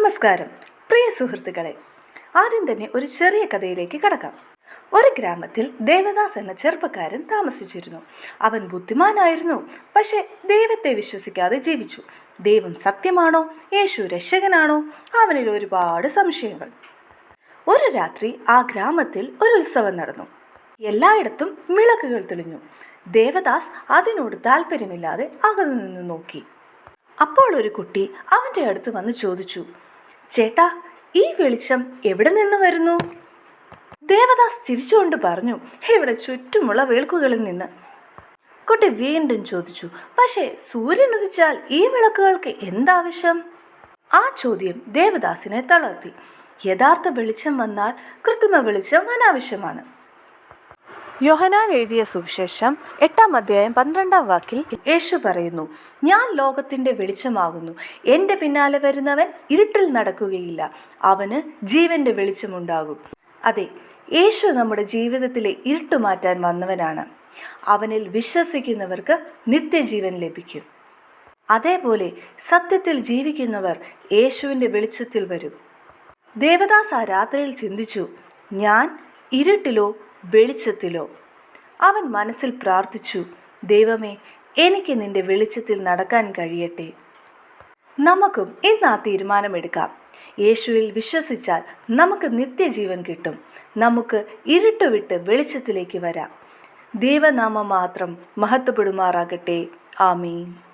നമസ്കാരം. പ്രിയ സുഹൃത്തുക്കളെ ആദ്യം തന്നെ ഒരു ചെറിയ കഥയിലേക്ക് കടക്കാം. ഒരു ഗ്രാമത്തിൽ ദേവദാസ് എന്ന ചെറുപ്പക്കാരൻ താമസിച്ചിരുന്നു. അവൻ ബുദ്ധിമാനായിരുന്നു പക്ഷേ ദൈവത്തെ വിശ്വസിക്കാതെ ജീവിച്ചു. ദൈവം സത്യമാണോ? യേശു രക്ഷകനാണോ? അവനിൽ ഒരുപാട് സംശയങ്ങൾ. ഒരു രാത്രി ആ ഗ്രാമത്തിൽ ഒരു ഉത്സവം നടന്നു. എല്ലായിടത്തും വിളക്കുകൾ തെളിഞ്ഞു. ദേവദാസ് അതിനോട് താല്പര്യമില്ലാതെ അകന്നു നിന്ന് നോക്കി. അപ്പോൾ ഒരു കുട്ടി അവന്റെ അടുത്ത് വന്ന് ചോദിച്ചു ചേട്ടാ ഈ വെളിച്ചം എവിടെ നിന്ന് വരുന്നു? ദേവദാസ് ചിരിച്ചുകൊണ്ട് പറഞ്ഞു ഇവിടെ ചുറ്റുമുള്ള വിളക്കുകളിൽ നിന്ന്. കുട്ടി വീണ്ടും ചോദിച്ചു പക്ഷേ സൂര്യൻ ഉദിച്ചാൽ ഈ വിളക്കുകൾക്ക് എന്താവശ്യം? ആ ചോദ്യം ദേവദാസിനെ തളർത്തി. യഥാർത്ഥ വെളിച്ചം വന്നാൽ കൃത്രിമ വെളിച്ചം അനാവശ്യമാണ്. യോഹനാൻ എഴുതിയ സുവിശേഷം എട്ടാം അധ്യായം പന്ത്രണ്ടാം വാക്കിൽ യേശു പറയുന്നു ഞാൻ ലോകത്തിന്റെ വെളിച്ചമാകുന്നു. എന്റെ പിന്നാലെ വരുന്നവൻ ഇരുട്ടിൽ നടക്കുകയില്ല. അവന് ജീവന്റെ വെളിച്ചമുണ്ടാകും. അതെ യേശു നമ്മുടെ ജീവിതത്തിലെ ഇരുട്ട് മാറ്റാൻ വന്നവനാണ്. അവനിൽ വിശ്വസിക്കുന്നവർക്ക് നിത്യജീവൻ ലഭിക്കും. അതേപോലെ സത്യത്തിൽ ജീവിക്കുന്നവർ യേശുവിന്റെ വെളിച്ചത്തിൽ വരും. ദേവദാസ് ആ രാത്രിയിൽ ചിന്തിച്ചു ഞാൻ ഇരുട്ടിലോ വെളിച്ചത്തിലോ? അവൻ മനസ്സിൽ പ്രാർത്ഥിച്ചു ദൈവമേ എനിക്ക് നിന്റെ വെളിച്ചത്തിൽ നടക്കാൻ കഴിയട്ടെ. നമുക്കും ഇന്ന് ആ തീരുമാനമെടുക്കാം. യേശുവിൽ വിശ്വസിച്ചാൽ നമുക്ക് നിത്യജീവൻ കിട്ടും. നമുക്ക് ഇരുട്ടുവിട്ട് വെളിച്ചത്തിലേക്ക് വരാം. ദൈവനാമം മാത്രം മഹത്വപ്പെടുമാറാകട്ടെ. ആമീൻ.